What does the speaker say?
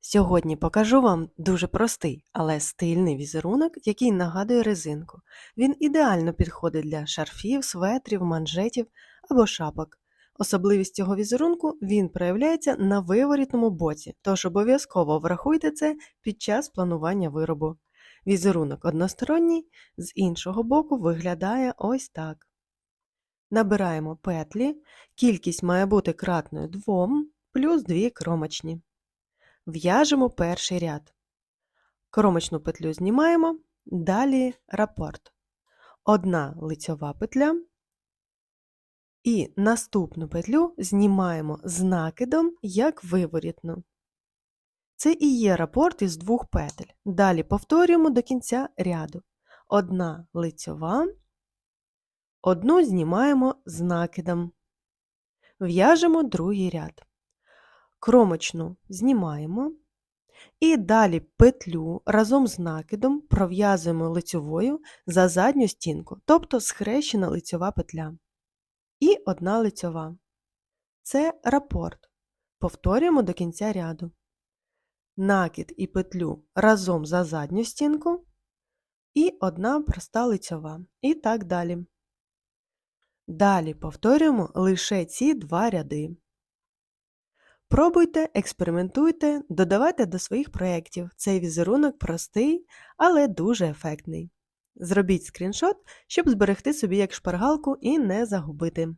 Сьогодні покажу вам дуже простий, але стильний візерунок, який нагадує резинку. Він ідеально підходить для шарфів, светрів, манжетів або шапок. Особливість цього візерунку він проявляється на виворітному боці, тож обов'язково врахуйте це під час планування виробу. Візерунок односторонній, з іншого боку виглядає ось так. Набираємо петлі, кількість має бути кратною 2 плюс 2 кромочні. В'яжемо перший ряд. Кромочну петлю знімаємо, далі рапорт. Одна лицьова петля. І наступну петлю знімаємо з накидом, як виворітну. Це і є рапорт із двох петель. Далі повторюємо до кінця ряду. Одна лицьова, одну знімаємо з накидом. В'яжемо другий ряд. Кромочну знімаємо. І далі петлю разом з накидом пров'язуємо лицьовою за задню стінку, тобто схрещена лицьова петля. І одна лицьова. Це рапорт. Повторюємо до кінця ряду. Накид і петлю разом за задню стінку. І одна проста лицьова. І так далі. Далі повторюємо лише ці два ряди. Пробуйте, експериментуйте, додавайте до своїх проєктів. Цей візерунок простий, але дуже ефектний. Зробіть скріншот, щоб зберегти собі як шпаргалку і не загубити.